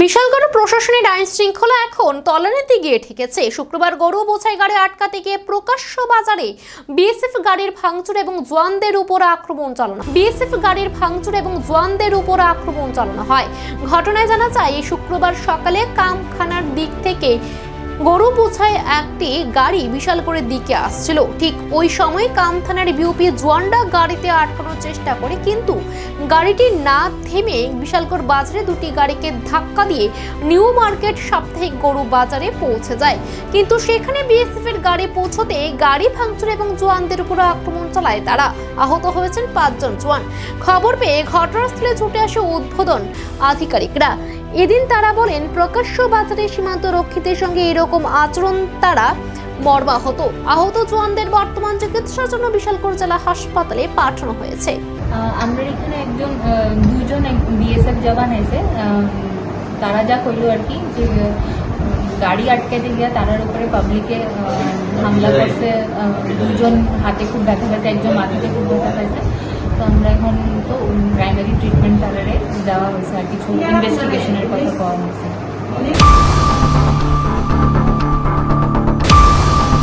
বিশালগড় প্রশাসনের আইন শৃঙ্খলা এখন তলানিতে গিয়ে ঠেকেছে। শুক্রবার গরু বোঝাই গাড়ি আটকাতে গিয়ে প্রকাশ্য বাজারে বিএসএফ গাড়ির ভাঙচুর এবং জোয়ানদের উপর আক্রমণ চালানো বিএসএফ গাড়ির ভাঙচুর এবং জোয়ানদের উপর আক্রমণ চালানো হয়। ঘটনায় জানা যায় শুক্রবার সকালে কামখানার দিক থেকে গরু বোঝায় একটি গাড়ি বিশালগড়ের দিকে আসছিল। ঠিক ওই সময় কাম থানার বিউপি জোয়ান্ডা গাড়িতে আটকানোর চেষ্টা করে, কিন্তু গাড়িটি না থেমে বিশালগড় বাজারে দুটি গাড়িকে ধাক্কা দিয়ে নিউ মার্কেট সাপ্তাহিক গরু বাজারে পৌঁছে যায়। কিন্তু সেখানে বিএসএফ এর গাড়ি পৌঁছতে গাড়ি ভাঙচুর এবং জোয়ানদের উপর আক্রমণ চালায় তারা। আহত হয়েছেন পাঁচজন জোয়ান। খবর পেয়ে ঘটনাস্থলে ছুটে আসে উদ্বোধন আধিকারিকরা। এদিন তারা বলেন প্রকাশ্য বাজারে সীমান্ত রক্ষীদের সঙ্গে এরকম আচরণ তারা মর্মাহত। আহত জওয়ানদের বর্তমান চিকিৎসার জন্য বিশালগড় জেলা হাসপাতালে পাঠানো হয়েছে। আমরা এখানে একজন দুজন বিএসএফ জওয়ান এসে তারা যা করল আর কি যে গাড়ি আটকাতে গিয়ে তারার উপরে পাবলিকে হামলা করছে। দুজন হাতে খুব ব্যথা পাইছে একজন মাটিতে খুব ব্যথা পাইছে। তো আমরা এখন তো প্রাইমারি ট্রিটমেন্ট পার্লারে দেওয়া হয়েছে আর কিছু ইনভেস্টিগেশনের কথা পাওয়া হয়েছে